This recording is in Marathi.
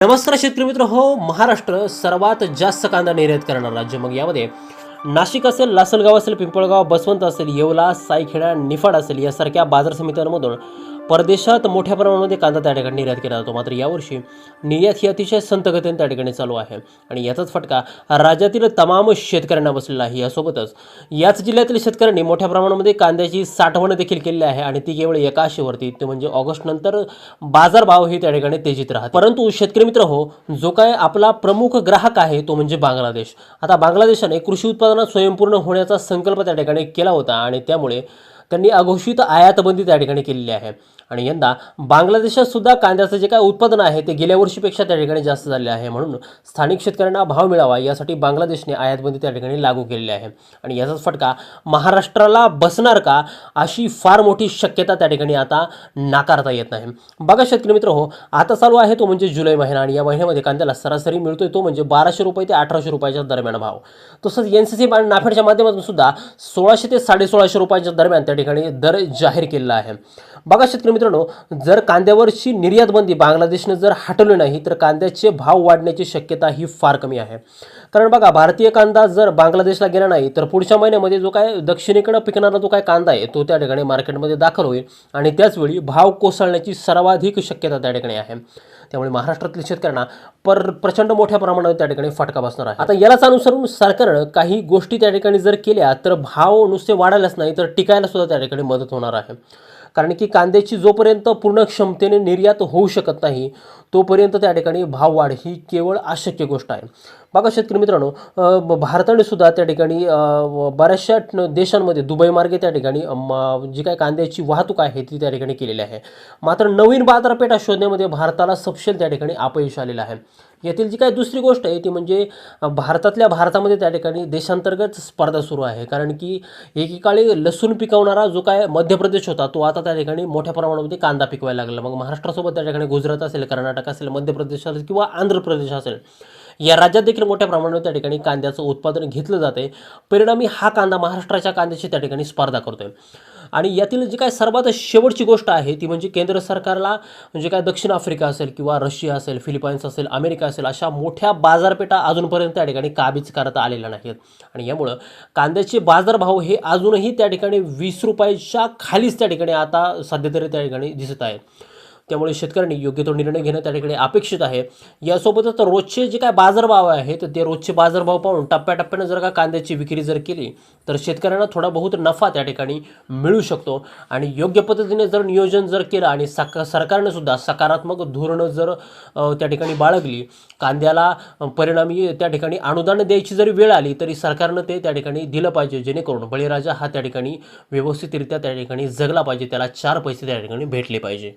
नमस्कार शेतकरी मित्र हो महाराष्ट्र सर्वात जास्त कांदा निर्यात करणारा राज्य. मग यामध्ये नाशिक असेल लासलगाव असेल पिंपळगाव बसवंत असेल येवला सायखेडा निफाड असेल यासारख्या बाजार समित्यांमधून परदेशात मोठ्या प्रमाणामध्ये कांदा त्या ठिकाणी निर्यात केला जातो. मात्र यावर्षी निर्यात ही अतिशय संतगतीने त्या ठिकाणी चालू आहे. आणि याचाच फटका राज्यातील तमाम शेतकऱ्यांना बसलेला आहे. यासोबतच याच जिल्ह्यातील शेतकऱ्यांनी मोठ्या प्रमाणामध्ये कांद्याची साठवण देखील केलेली आहे आणि ती केवळ एका आशेवरती ते म्हणजे ऑगस्ट नंतर बाजारभाव हे त्या ठिकाणी तेजीत राहत परंतु शेतकरी मित्र हो जो काय आपला प्रमुख ग्राहक आहे तो म्हणजे बांगलादेश. आता बांगलादेशाने कृषी उत्पादनात स्वयंपूर्ण होण्याचा संकल्प त्या ठिकाणी केला होता आणि त्यामुळे त्यांनी अघोषित आयातबंदी त्या ठिकाणी केलेली आहे. आणि यंदा बांगलादेशात सुद्धा कांद्याचं जे काय उत्पादन आहे ते गेल्या वर्षीपेक्षा त्या ठिकाणी जास्त झाले आहे. म्हणून स्थानिक शेतकऱ्यांना भाव मिळावा यासाठी बांगलादेशने आयातबंदी त्या ठिकाणी लागू केलेली आहे. आणि याचाच फटका महाराष्ट्राला बसणार का अशी फार मोठी शक्यता त्या ठिकाणी आता नाकारता येत नाही. बघा शेतकरी मित्र हो आता चालू आहे तो म्हणजे जुलै महिना आणि या महिन्यामध्ये कांद्याला सरासरी मिळतोय तो म्हणजे बाराशे रुपये ते अठराशे रुपयाच्या दरम्यान भाव. तसंच एन सी सी आणि नाफेडच्या माध्यमातून सुद्धा सोळाशे ते साडेसोळाशे रुपयाच्या दरम्यान त्या ठिकाणी दर जाहीर केलेला आहे. बघा शेतकरी मित्रांनो जर कांद्यावरची निर्यात बंदी बांगलादेशनं जर हटवली नाही तर कांद्याचे भाव वाढण्याची शक्यता ही फार कमी आहे. कारण बघा भारतीय कांदा जर बांगलादेशला गेला नाही तर पुढच्या महिन्यामध्ये जो काय दक्षिणेकडे पिकणारा जो काय कांदा आहे तो त्या ठिकाणी मार्केटमध्ये दाखल होईल आणि त्याचवेळी भाव कोसळण्याची सर्वाधिक शक्यता त्या ठिकाणी आहे. त्यामुळे महाराष्ट्रातील शेतकऱ्यांना पर प्रचंड मोठ्या प्रमाणावर त्या ठिकाणी फटका बसणार आहे. आता यालाच अनुसरून सरकारनं काही गोष्टी त्या ठिकाणी जर केल्या तर भाव नुसते वाढायलाच नाही तर टिकायला सुद्धा त्या ठिकाणी मदत होणार आहे. कारण की कांद्याची जोपर्यंत पूर्ण क्षमतेने निर्यात होऊ शकत नाही तोपर्यंत त्या ठिकाणी भाव वाढ ही केवळ अशक्य गोष्ट आहे. बघा शेतकरी मित्रांनो भारताने सुद्धा त्या ठिकाणी बऱ्याचशा देशांमध्ये दुबई मार्गे त्या ठिकाणी म, जी काय कांद्याची वाहतूक आहे ती त्या ठिकाणी केलेली आहे. मात्र नवीन बाजारपेठा शोधण्यामध्ये भारताला सपशेल त्या ठिकाणी अपयश आलेलं आहे. यातील जी काय दुसरी गोष्ट आहे ती म्हणजे भारतातल्या भारतामध्ये त्या ठिकाणी देशांतर्गत स्पर्धा सुरू आहे. कारण की एकेकाळी लसूण पिकवणारा जो काय मध्य प्रदेश होता तो आता त्या ठिकाणी मोठ्या प्रमाणामध्ये कांदा पिकवायला लागला. मग महाराष्ट्रासोबत त्या ठिकाणी गुजरात असेल कर्नाटक असेल मध्य प्रदेश असेल किंवा आंध्र प्रदेश असेल या राज्यात देखील मोठ्या प्रमाणावर त्या ठिकाणी कांद्याचं उत्पादन घेतलं जाते परिणामी हा कांदा महाराष्ट्राच्या कांद्याची त्या ठिकाणी स्पर्धा करतोय. आणि यातील जी काय सर्वात शेवटची गोष्ट आहे ती म्हणजे केंद्र सरकारला म्हणजे काय दक्षिण आफ्रिका असेल किंवा रशिया असेल फिलिपाईन्स असेल अमेरिका असेल अशा मोठ्या बाजारपेठा अजूनपर्यंत त्या ठिकाणी काबीज करता आलेल्या नाहीत आणि यामुळं कांद्याचे बाजारभाव हे अजूनही त्या ठिकाणी वीस रुपयाच्या खालीच त्या ठिकाणी आता सध्या तरी त्या ठिकाणी दिसत आहेत. त्यामुळे शेतकऱ्यांनी योग्य तो निर्णय घेणं त्या ठिकाणी अपेक्षित आहे. यासोबतच रोजचे जे काय बाजारभाव आहेत ते रोजचे बाजारभाव पाहून टप्प्याटप्प्यानं जर का कांद्याची विक्री जर केली तर शेतकऱ्यांना थोडा बहुत नफा त्या ठिकाणी मिळू शकतो. आणि योग्य पद्धतीने जर नियोजन जर केलं आणि सक सरकारनं सुद्धा सकारात्मक धोरणं जर त्या ठिकाणी बाळगली कांद्याला परिणामी त्या ठिकाणी अनुदान द्यायची जरी वेळ आली तरी सरकारनं ते त्या ठिकाणी दिलं पाहिजे जेणेकरून बळीराजा हा त्या ठिकाणी व्यवस्थितरित्या त्या ठिकाणी जगला पाहिजे त्याला चार पैसे त्या ठिकाणी भेटले पाहिजे.